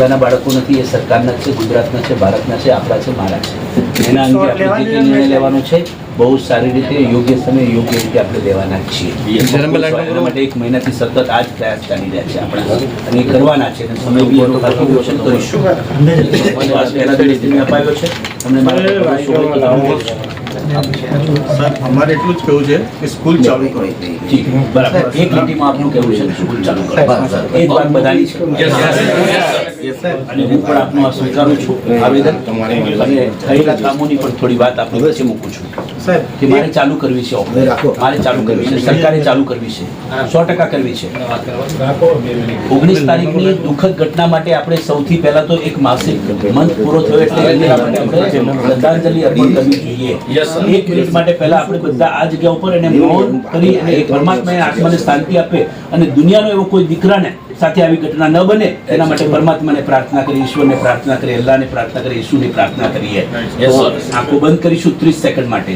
એકલાના બાળકો નથી એ સરકારના છે ગુજરાતના છે ભારતના છે આપણા છે મારા છે. એના અંગે આપણે જે નિર્ણય લેવાનો છે બહુ સારી રીતે યોગ્ય સમય યોગ્ય રીતે આપણે લેવાના જ છીએ એના માટે એક મહિનાથી સતત આ જ પ્રયાસ ચાલી રહ્યા છે આપણા. અને એ કરવાના છે અને સમય બી એનો ખાતું રોશન કરીશું એના અપાયો છે. તમને મારા સર અમારે એટલું જ કહેવું છે કે સ્કૂલ ચાલુ કરો. બરાબર. એક લીટીમાં આપનું કહેવું છે સ્કૂલ ચાલુ કરો. એ વાત બધાની છે. અને હું પણ આપનું આ સ્વીકારું છું આવેદન. અને થયેલા કામોની પણ થોડી વાત આપની વચ્ચે મૂકું છું. સાહેબ કે મારે ચાલુ કરવી છે ઓફર મારે ચાલુ કરવી છે. સરકારે ચાલુ કરવી છે. સો ટકા કરવી છે. ઓગણીસ તારીખની દુઃખદ ઘટના માટે આપણે સૌથી પહેલા તો એક માસિક મંથ પૂરો થયો એટલે શ્રદ્ધાંજલિ અર્પણ કરવી જોઈએ. એક મિનિટ માટે પહેલા આપણે બધા આ જગ્યા ઉપર એને મૌન કરી અને પરમાત્માએ આત્માને શાંતિ આપે અને દુનિયાનો એવો કોઈ દીકરાને સાથે આવી ઘટના ન બને એના માટે પરમાત્માને પ્રાર્થના કરી ઈશ્વરને પ્રાર્થના કરી અલ્લાહને પ્રાર્થના કરી ઈસુની પ્રાર્થના કરીએ. આંખો બંધ કરીશું ત્રીસ સેકન્ડ માટે.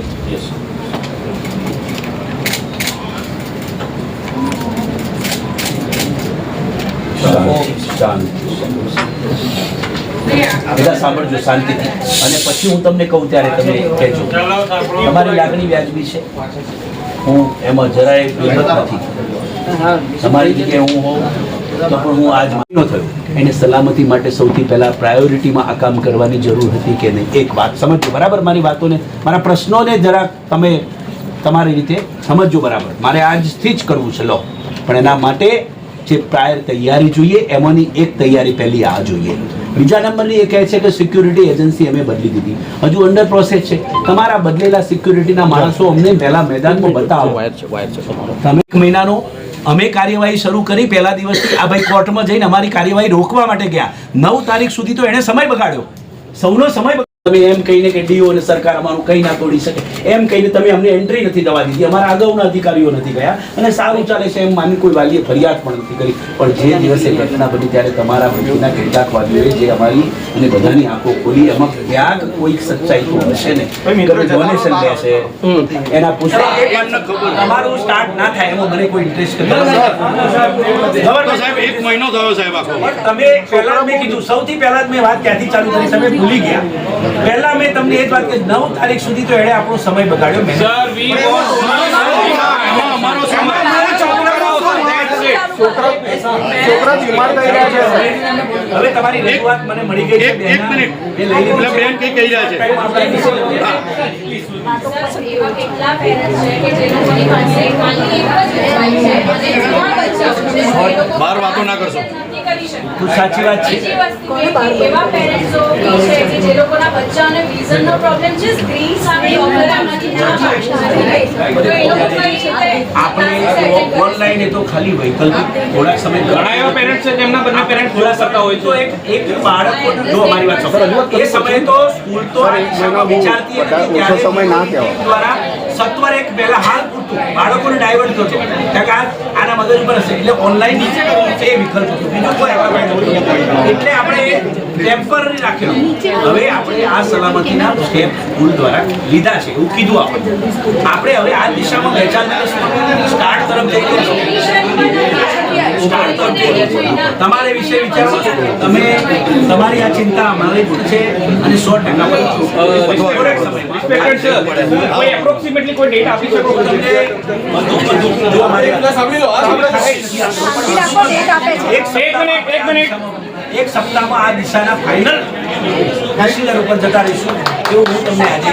બધા સાંભળજો શાંતિથી. અને પછી હું તમને કહું ત્યારે તમે કહેજો. તમારી લાગણી વ્યાજબી છે? હું એમાં જરાય નથી. તમારી જગ્યાએ હું હોઉં તો પણ હું આજ માન્યો થયો. એને સલામતી માટે સૌથી પહેલાં પ્રાયોરિટીમાં આ કામ કરવાની જરૂર હતી કે નહીં? એક વાત સમજો બરાબર? મારી વાતોને મારા પ્રશ્નોને જરાક તમે તમારી રીતે સમજજો બરાબર. મારે આજથી જ કરવું છે લો. પણ એના માટે જે પ્રાયર તૈયારી જોઈએ એમાંની એક તૈયારી પહેલી આ જોઈએ. બીજા નંબરની એ કહે છે કે સિક્યુરિટી એજન્સી અમે બદલી દીધી. હજુ અંડર પ્રોસેસ છે. તમારા બદલેલા સિક્યુરિટીના માણસો અમને પહેલા મેદાનમાં બતાવો. તમે એક મહિનાનો અમે કાર્યવાહી શરૂ કરી પહેલા દિવસથી આ ભાઈ કોર્ટમાં જઈને અમારી કાર્યવાહી રોકવા માટે ગયા નવ તારીખ સુધી તો એણે સમય બગાડ્યો સૌનો સમય. તમે એમ કહીને કે ડીઓ અને સરકાર અમારું કંઈ ના તોડી શકે. એમ કહીને તમે અમને એન્ટ્રી નથી દવા દીધી. અમારા અગાઉના અધિકારીઓ નથી ગયા. અને સારું ચાલે છે એમ માની કોઈ વાલીએ ફરિયાદ પણ નથી કરી. પણ જે દિવસે ઘટના બની ત્યારે તમારા પૈકીના કેટલાક વાલીઓએ જે અમારી અને બધાની આંખો ખોલી એમાં ક્યાંક કોઈક સચ્ચાઈ તો હશે ને? ડોનેશન લે છે એના પુસ્તક તમારું સ્ટાર્ટ ના થાય એમાં મને કોઈ ઇન્ટરેસ્ટ નથી. સાહેબ એક મહિનો થયો સાહેબ આખો. તમે પહેલા મેં કીધું સૌથી પહેલા જ મેં વાત ક્યાંથી ચાલુ કરી? તમે ભૂલી ગયા. પહેલા મેં તમને એ જ વાત કે નવ તારીખ સુધી તો એણે આપણો સમય બગાડ્યો હવે તમારી રજૂઆત મને મળી ગઈ છે એક એક મિનિટ કેટલા parents છે કે જે લોકોની પાસે ખાલી એક જ છે અને ત્રણ બચ્ચાઓ છે. એ વાતો ના કરશો. કરી શકતા. સાચી વાત છે. બીજી વસ્તુ કે એવા પેરેન્ટ્સો છે કે જે લોકોના બચ્ચાઓને vision નો problem છે સ્ક્રીન સામે doctor ના પાડે તો એ લોકો આપણે ઓનલાઈન એ તો ખાલી વૈકલ્પિક થોડાક સમય ઘણા એવા પેરેન્ટ્સ છે જેમના બંને પેરેન્ટ થોડા કરતા હોય તો એક એક બાળકો જો અમારી વાત સાંભળો. એ સમયે તો સ્કૂલ તો વિચારતી હતી ત્યારે સમય ના કહેવાય. દ્વારા સત્વર એક પહેલા હાલ પૂરતું બાળકોને ડાયવર્ટ થતો કારણ કે આના મગજ ઉપર હશે. એટલે ઓનલાઈન નીચે એ વિકલ્પ હતો. બીજું કોઈ એવા એટલે આપણે ટેમ્પરરી રાખેલો. હવે આપણે આ સલામતીના સ્ટેપ ભૂલ દ્વારા લીધા છે. એવું કીધું આપણે આપણે હવે આ દિશામાં ચાર સ્ટાર્ટ તરફ જઈ રહ્યા છીએ. તમારે વિશે વિચારો તમે તમારી આ ચિંતા અમારી પણ છે અને સો ટકા છો. એક સપ્તાહમાં આ દિશાના ફાઇનલ ડિસિઝન ઉપર જતા રહીશું. એવું હું તમને આજે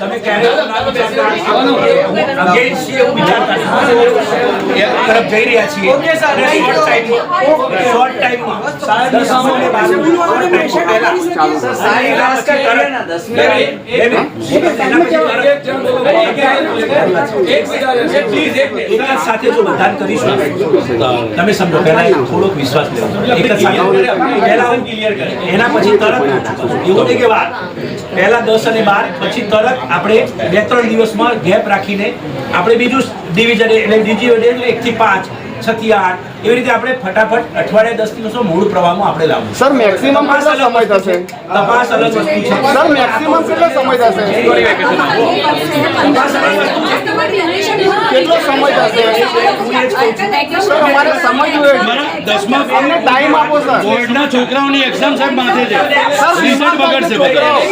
તમે તરફ જઈ રહ્યા છીએ અને short time માં- short દસ અને બાર short time માં પહેલા. સારી વાત છે, તરત. બે મિનિટ, બે મિનિટ. એના પછી તરત. એક સાથે જો બધાને કરીશું તમે સમજો પહેલા થોડોક વિશ્વાસ લેવો એક જ સાથે એના પછી તરત એવું નહીં કે વાત પહેલા દસ અને બાર પછી તરત આપણે બે ત્રણ દિવસમાં ગેપ રાખીને આપણે બીજું ડિવિઝન એટલે બીજી એટલે એકથી પાંચ છથી આઠ એવી રીતે આપણે ફટાફટ અઠવાડિયા દસ દિવસમાં મૂળ પ્રવાહમાં આપણે લાવવું. સર મેક્સિમમ પાસ કેટલો અલગ સમય થશે? તપાસ અલગ વસ્તુ છે. સર મેક્સિમમ કેટલો સમય થશે? તપાસ અલગ વસ્તુ છે. કેટલો સમય થશે? સર અમારે સમય જોઈએ. દસમા અમને ટાઈમ આપો સર. બોર્ડના છોકરાઓની એક્ઝામ સાહેબ માથે છે. સર રિઝલ્ટ બગડશે.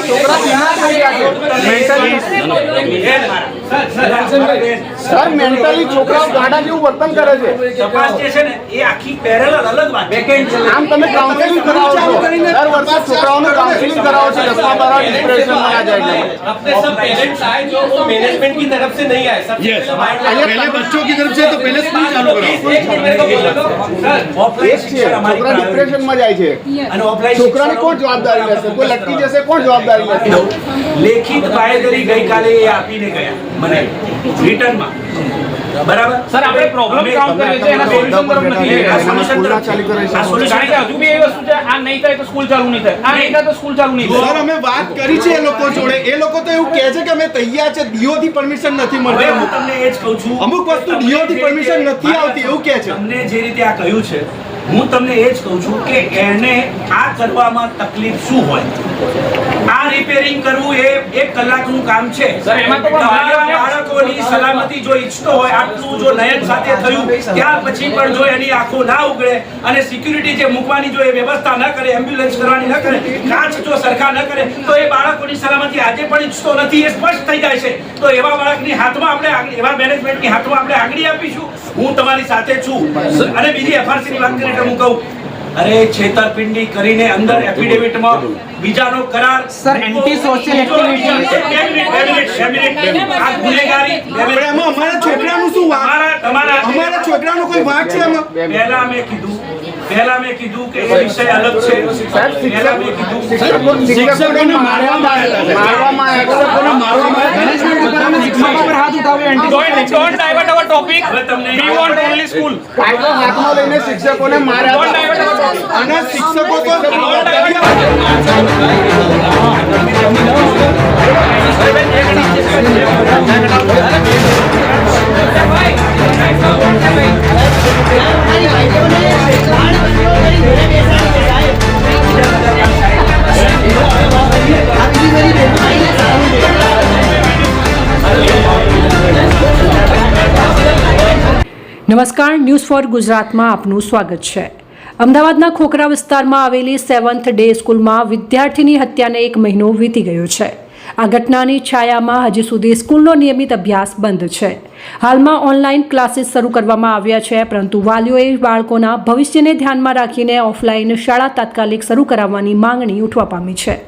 છોકરા બીમાર થઈ ગયા છે. મેન્ટલી સર મેન્ટલી છોકરાઓ ગાડા જેવું વર્તન કરે છે તપાસ જે છે ને એ આખી પેરેલલ અલગ વાત છે આમ તમે કાઉન્સેલિંગ કરાવો છો દર વર્ષે છોકરાઓનું કાઉન્સેલિંગ કરાવો છો દસમા બાર ડિપ્રેશનમાં ના જાય એટલે. अपने सब पेरेंट्स आए जो वो मैनेजमेंट की तरफ से नहीं आए सब Yes. पहले बच्चों की तरफ से तो पहले स्कूल चालू करो एक मिनट मेरे को बोलने दो सर ઓફલાઈન એ જ છે શિક્ષણ અમારી છોકરા priority ડિપ્રેશનમાં જાય છે છે. અને ઓફલાઈન છોકરાની કોણ જવાબદારી લેશે કોઈ લટકી જશે કોણ જવાબદારી લેશે લેખિત બાંયધરી ગઈકાલે એ આપીને ગયા મને રિટર્નમાં. બરાબર? સર આપણે પ્રોબ્લેમ કાઉન્ટ કરીએ છીએ એના સોલ્યુશન તરફ નથી. આ solution સ્કૂલના તરફ ચાલુ આ શકો. solution કારણ કે હજુ બી એ વસ્તુ છે આ નહીં થાય તો સ્કૂલ ચાલુ નહીં થાય. આ નહીં. થાય તો સ્કૂલ ચાલુ નહીં સર અમે વાત કરી છે એ લોકો જોડે. એ લોકો તો એવું કહે છે કે અમે તૈયાર છે ડીઓ થી પરમિશન નથી મળતી. હું તમને એ જ કહું છું અમુક વસ્તુ DO થી પરમિશન નથી આવતી, એવું કહે છે. તમને જે રીતે આ કહ્યું છે હું તમને એ જ કહું છું કે એને આ કરવામાં તકલીફ શું હોય? આ રિપેરિંગ કરવું એ એક કલાકનું કામ છે. બાળકોની સલામતી જો ઈચ્છતો હોય આટલું જો નયન સાથે થયું ત્યાર પછી પણ જો એની આંખો ના ઉગડે અને સિક્યુરિટી જે મૂકવાની જો એ વ્યવસ્થા ન કરે એમ્બ્યુલન્સ કરવાની ન કરે કાચ જો સરખા ન કરે તો એ બાળકોની સલામતી આજે પણ ઈચ્છતો નથી એ સ્પષ્ટ થઈ જાય છે. તો એવા બાળકની હાથમાં આપણે એવા મેનેજમેન્ટની હાથમાં આપણે આગળ આપીશું. હું તમારી સાથે છું. અને બીજી એફઆરસી ની વાત કરીને હું કહું અરે છેતરપિંડી કરીને અંદર એફિડેવિટમાં બીજાનો કરાર સર એન્ટી સોશિયલ મિનિટ. આ ગુનેગારી. એમાં અમારા છોકરાનું શું વાંક તમારા તમારા અમારા છોકરાનો કોઈ વાંક છે એમાં પહેલા મેં કીધું પહેલા મેં કીધું કે એ વિષય અલગ છે. સાહેબ પહેલા મેં કીધું શિક્ષકો શિક્ષકોને મારવામાં આવ્યા મારવામાં આવ્યા મારવામાં આવ્યા શિક્ષકો પર હાથ ઉઠાવે anti- Don't, તમને We want only school. કાયદો હાથમાં લઈને શિક્ષકોને માર્યા. અને શિક્ષકો તો Don't divert નમસ્કાર, ન્યૂઝ ફોર ગુજરાતમાં આપનું સ્વાગત છે. અમદાવાદના ખોખરા વિસ્તારમાં આવેલી સેવન્થ ડે સ્કૂલમાં વિદ્યાર્થીની હત્યાને એક મહિનો વીતી ગયો છે. આ ઘટનાની છાયામાં હજી સુધી સ્કૂલનો નિયમિત અભ્યાસ બંધ છે. હાલમાં ઓનલાઈન ક્લાસીસ શરૂ કરવામાં આવ્યા છે, પરંતુ વાલીઓએ બાળકોના ભવિષ્યને ધ્યાનમાં રાખીને ઓફલાઈન શાળા તાત્કાલિક શરૂ કરાવવાની માંગણી ઉઠવા પામી છે.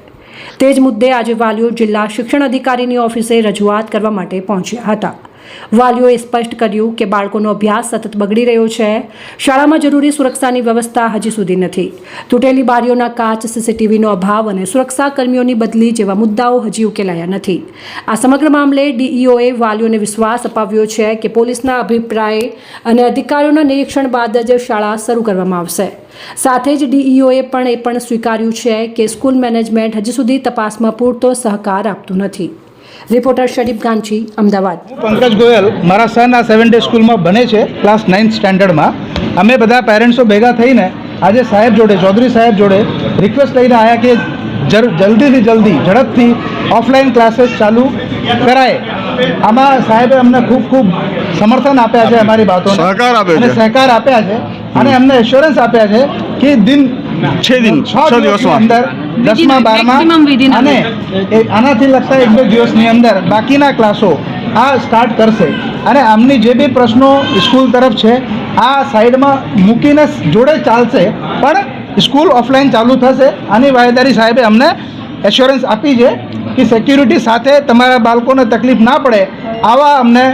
તે જ મુદ્દે આજે વાલીઓ જિલ્લા શિક્ષણ અધિકારીની ઓફિસે રજૂઆત કરવા માટે પહોંચ્યા હતા. વાલીઓએ સ્પષ્ટ કર્યું કે બાળકોનો અભ્યાસ સતત બગડી રહ્યો છે. શાળામાં જરૂરી સુરક્ષાની વ્યવસ્થા હજી સુધી નથી. તૂટેલી બારીઓના કાચ, સીસીટીવીનો અભાવ અને સુરક્ષા કર્મીઓની બદલી જેવા મુદ્દાઓ હજી ઉકેલાયા નથી. આ સમગ્ર મામલે ડીઈઓએ વાલીઓને વિશ્વાસ અપાવ્યો છે કે પોલીસના અભિપ્રાય અને અધિકારીઓના નિરીક્ષણ બાદ જ શાળા શરૂ કરવામાં આવશે. સાથે જ ડીઈઓએ પણ એ પણ સ્વીકાર્યું છે કે સ્કૂલ મેનેજમેન્ટ હજી સુધી તપાસમાં પૂરતો સહકાર આપતું નથી. રિપોર્ટર શરીફ ગાંચી અમદાવાદ. પંકજ ગોયલ મારા સન આ સેવન ડે સ્કૂલમાં ભણે છે ક્લાસ નાઇન્થ સ્ટાન્ડર્ડમાં અમે બધા પેરેન્ટ્સો ભેગા થઈને આજે સાહેબ જોડે ચૌધરી સાહેબ જોડે રિક્વેસ્ટ લઈને આવ્યા કે જર જલ્દીથી જલ્દી ઝડપથી ઓફલાઈન ક્લાસીસ ચાલુ કરાય. આમાં સાહેબે અમને ખૂબ ખૂબ સમર્થન આપ્યા છે અમારી વાતો સહકાર આપ્યો છે. સહકાર આપ્યા છે. અને અમને એશ્યોરન્સ આપ્યા છે કે દિન છ દિન, છ દિવસમાં. અંદર દસમા બારમા અને આનાથી લગતા એક બે દિવસની અંદર બાકીના ક્લાસો આ સ્ટાર્ટ કરશે. અને આમની જે બી પ્રશ્નો સ્કૂલ તરફ છે આ સાઈડમાં મૂકીને જોડે ચાલશે પણ સ્કૂલ ઓફલાઈન ચાલુ થશે. આની વાયદારી સાહેબે અમને એશ્યોરન્સ આપી છે કે સિક્યુરિટી સાથે તમારા બાળકોને તકલીફ ના પડે આવા અમને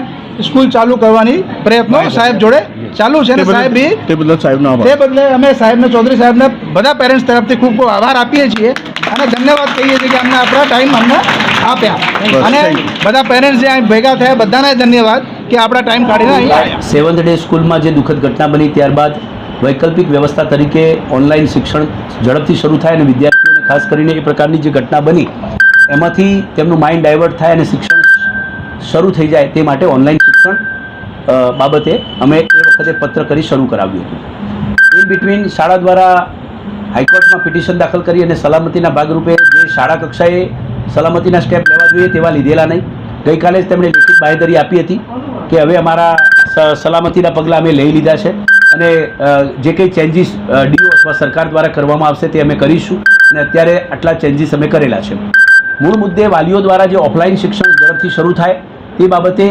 સ્કૂલ ચાલુ કરવાની પ્રયત્નો સાહેબ જોડે ચાલુ છે ને સાહેબ તે બદલે સાહેબનો તે બદલે અમે સાહેબને ચૌધરી સાહેબને બધા પેરેન્ટ્સ તરફથી ખૂબ ખૂબ આભાર આપીએ છીએ અને ધન્યવાદ કહીએ છીએ કે અમને આપણા ટાઈમ અમને આપ્યા. અને બધા પેરેન્ટ્સ જે ભેગા થયા બધાને ધન્યવાદ કે આપણા ટાઈમ કાઢીને સેવન્થ ડે સ્કૂલમાં જે દુઃખદ ઘટના બની ત્યારબાદ વૈકલ્પિક વ્યવસ્થા તરીકે ઓનલાઈન શિક્ષણ ઝડપથી શરૂ થાય અને વિદ્યાર્થીઓને ખાસ કરીને એ પ્રકારની જે ઘટના બની એમાંથી તેમનું માઇન્ડ ડાયવર્ટ થાય અને શિક્ષણ શરૂ થઈ જાય તે માટે ઓનલાઈન શિક્ષણ બાબતે અમે એ વખતે પત્ર કરી શરૂ કરાવ્યું હતું. ઇન બિટવીન શાળા દ્વારા હાઈકોર્ટમાં પિટિશન દાખલ કરી અને સલામતીના ભાગરૂપે જે શાળા કક્ષાએ સલામતીના સ્ટેપ લેવા જોઈએ તેવા લીધેલા નહીં. ગઈકાલે જ તેમણે લેખિત બાહેધરી આપી હતી કે હવે અમારા સલામતીના પગલાં અમે લઈ લીધા છે અને જે કંઈ ચેન્જીસ ડીઓ અથવા સરકાર દ્વારા કરવામાં આવશે તે અમે કરીશું અને અત્યારે આટલા ચેન્જીસ અમે કરેલા છે. મૂળ મુદ્દે વાલીઓ દ્વારા જે ઓફલાઈન શિક્ષણ ઝડપથી શરૂ થાય તે બાબતે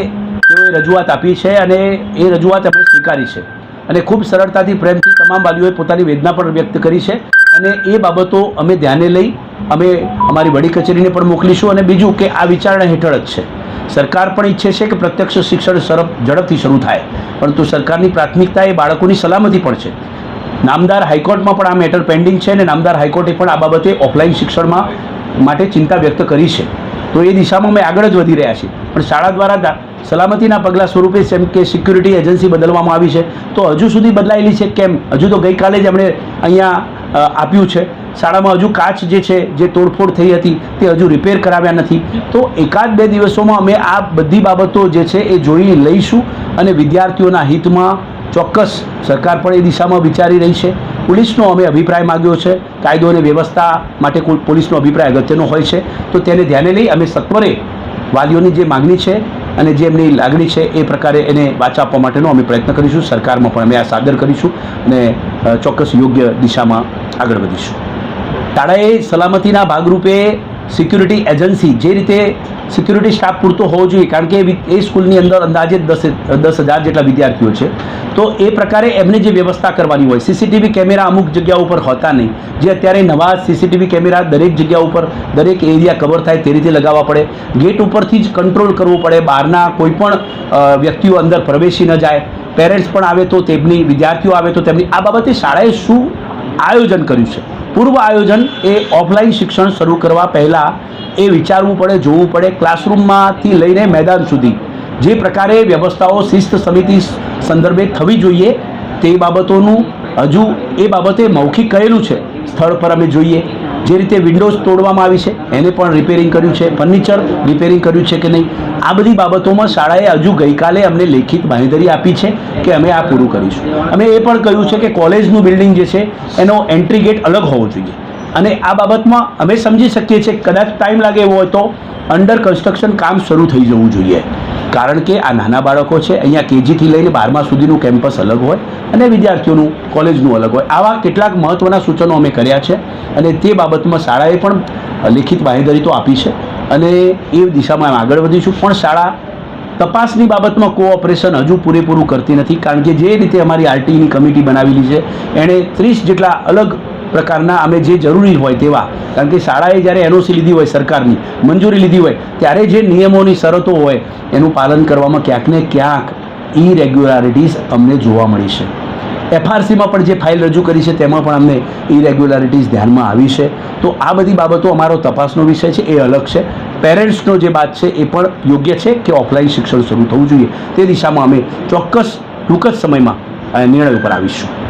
તેઓએ રજૂઆત આપી છે અને એ રજૂઆત અમે સ્વીકારી છે. અને ખૂબ સરળતાથી પ્રેમથી તમામ વાલીઓએ પોતાની વેદના પણ વ્યક્ત કરી છે. અને એ બાબતો અમે ધ્યાને લઈ, અમે અમારી વડી કચેરીને પણ મોકલીશું અને બીજું કે આ વિચારણા હેઠળ જ છે. સરકાર પણ ઈચ્છે છે કે પ્રત્યક્ષ શિક્ષણ સરપ ઝડપથી શરૂ થાય. પરંતુ સરકારની પ્રાથમિકતા એ બાળકોની સલામતી પણ છે. નામદાર હાઈકોર્ટમાં પણ આ મેટર પેન્ડિંગ છે અને નામદાર હાઈકોર્ટે પણ આ બાબતે ઓફલાઈન શિક્ષણમાં માટે ચિંતા વ્યક્ત કરી છે. તો એ દિશામાં અમે આગળ જ વધી રહ્યા છીએ. પણ શાળા દ્વારા સલામતીના પગલાં સ્વરૂપે જેમ કે સિક્યુરિટી એજન્સી બદલવામાં આવી છે. તો હજુ સુધી બદલાયેલી છે કેમ? હજુ તો ગઈકાલે જ એમણે અહીંયા આપ્યું છે. શાળામાં હજુ કાચ જે છે, જે તોડફોડ થઈ હતી, તે હજુ રિપેર કરાવ્યા નથી. તો એકાદ બે દિવસોમાં અમે આ બધી બાબતો જે છે એ જોઈ લઈશું અને વિદ્યાર્થીઓના હિતમાં ચોક્કસ સરકાર પણ એ દિશામાં વિચારી રહી છે. પોલીસનો અમે અભિપ્રાય માગ્યો છે. કાયદો અને વ્યવસ્થા માટે પોલીસનો અભિપ્રાય અગત્યનો હોય છે. તો તેને ધ્યાને લઈ અમે સત્વરે વાલીઓની જે માગણી છે અને જે એમની લાગણી છે એ પ્રકારે એને વાચા આપવા માટેનો અમે પ્રયત્ન કરીશું. સરકારમાં પણ અમે આ સાદર કરીશું અને ચોક્કસ યોગ્ય દિશામાં આગળ વધીશું. તાળાએ સલામતીના ભાગરૂપે સિક્યુરિટી એજન્સી જે રીતે સિક્યુરિટી સ્ટાફ પૂરતો હોવો જોઈએ, કારણ કે એ સ્કૂલની અંદર અંદાજે દસ દસ હજાર જેટલા વિદ્યાર્થીઓ છે, તો એ પ્રકારે એમને જે વ્યવસ્થા કરવાની હોય, સીસીટીવી કેમેરા અમુક જગ્યા ઉપર હોતા નહીં, જે અત્યારે નવા સીસીટીવી કેમેરા દરેક જગ્યા ઉપર, દરેક એરિયા કવર થાય તે રીતે લગાવવા પડે. ગેટ ઉપરથી જ કંટ્રોલ કરવું પડે, બહારના કોઈ પણ વ્યક્તિઓ અંદર પ્રવેશી ન જાય. પેરેન્ટ્સ પણ આવે તો તેમની, વિદ્યાર્થીઓ આવે તો તેમની. આ બાબતે શાળાએ શું આયોજન કર્યું છે? પૂર્વ આયોજન એ ઓફલાઈન શિક્ષણ શરૂ કરવા પહેલાં એ વિચારવું પડે, જોવું પડે ક્લાસરૂમમાંથી લઈને મેદાન સુધી. જે પ્રકારે વ્યવસ્થાઓ શિસ્ત સમિતિ સંદર્ભે થવી જોઈએ તે બાબતોનું હજુ એ બાબતે મૌખિક કહેલું છે. સ્થળ પર અમે જોઈએ. જે રીતે વિન્ડોઝ તોડવામાં આવી છે, એને પણ રિપેરિંગ કર્યું છે ફર્નિચર રિપેરિંગ કર્યું છે કે નહીં, આ બધી બાબતોમાં શાળાએ હજુ ગઈકાલે અમને લેખિત બાંહેધરી આપી છે કે અમે આ પૂરું કરીશું. અમે એ પણ કહ્યું છે કે કોલેજનું બિલ્ડિંગ જે છે, એનો એન્ટ્રી ગેટ અલગ હોવો જોઈએ. અને આ બાબતમાં અમે સમજી શકીએ છીએ કદાચ ટાઈમ લાગે એવો હોય તો અંડર કન્સ્ટ્રક્શન કામ શરૂ થઈ જવું જોઈએ. કારણ કે આ નાના બાળકો છે, અહીંયા કેજીથી લઈને બારમા સુધીનું કેમ્પસ અલગ હોય અને વિદ્યાર્થીઓનું કોલેજનું અલગ હોય. આવા કેટલાક મહત્ત્વના સૂચનો અમે કર્યા છે અને તે બાબતમાં શાળાએ પણ લેખિત બાંહેધરી તો આપી છે અને એ દિશામાં આગળ વધીશું. પણ શાળા તપાસની બાબતમાં કોઓપરેશન હજુ પૂરેપૂરું કરતી નથી, કારણ કે જે રીતે અમારી આરટીની કમિટી બનાવેલી છે, એણે ત્રીસ જેટલા અલગ પ્રકારના અમે જે જરૂરી હોય તેવા. કારણ કે શાળાએ જ્યારે એનઓસી લીધી હોય સરકારની, મંજૂરી લીધી હોય, ત્યારે જે નિયમોની શરતો હોય, એનું પાલન કરવામાં ક્યાંક ને ક્યાંક ઇરેગ્યુલારિટીઝ અમને જોવા મળી છે. એફઆરસીમાં પણ જે ફાઇલ રજૂ કરી છે, તેમાં પણ અમને ઇરેગ્યુલારિટીઝ ધ્યાનમાં આવી છે. તો આ બધી બાબતો અમારો તપાસનો વિષય છે, એ અલગ છે. પેરેન્ટ્સનો જે વાત છે, એ પણ યોગ્ય છે કે ઓફલાઈન શિક્ષણ શરૂ થવું જોઈએ? તે દિશામાં અમે ચોક્કસ ટૂંક જ સમયમાં નિર્ણય ઉપર આવીશું.